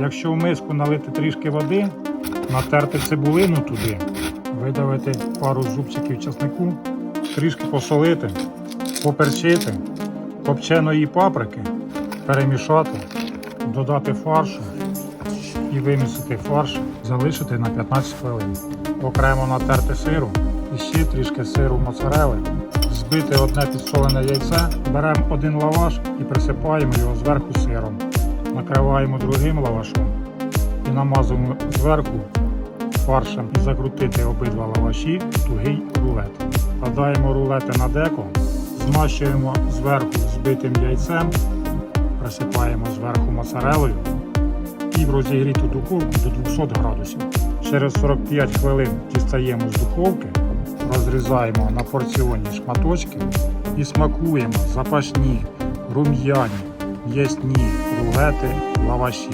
Якщо в миску налити трішки води, натерти цибулину туди, видавити пару зубчиків часнику, трішки посолити, поперчити, копченої паприки, перемішати, додати фаршу і вимісити фарш, залишити на 15 хвилин. Окремо натерти сиру і ще трішки сиру моцарели, збити одне підсолене яйце, беремо один лаваш і присипаємо його зверху сиром. Накриваємо другим лавашом і намазуємо зверху фаршем і закрутити обидва лаваші в тугий рулет. Кладаємо рулети на деко, змащуємо зверху збитим яйцем, присипаємо зверху моцарелою і в розігріту духовку до 200 градусів. Через 45 хвилин дістаємо з духовки, розрізаємо на порціонні шматочки і смакуємо запашні, рум'яні, м'ясні рулети лаваші.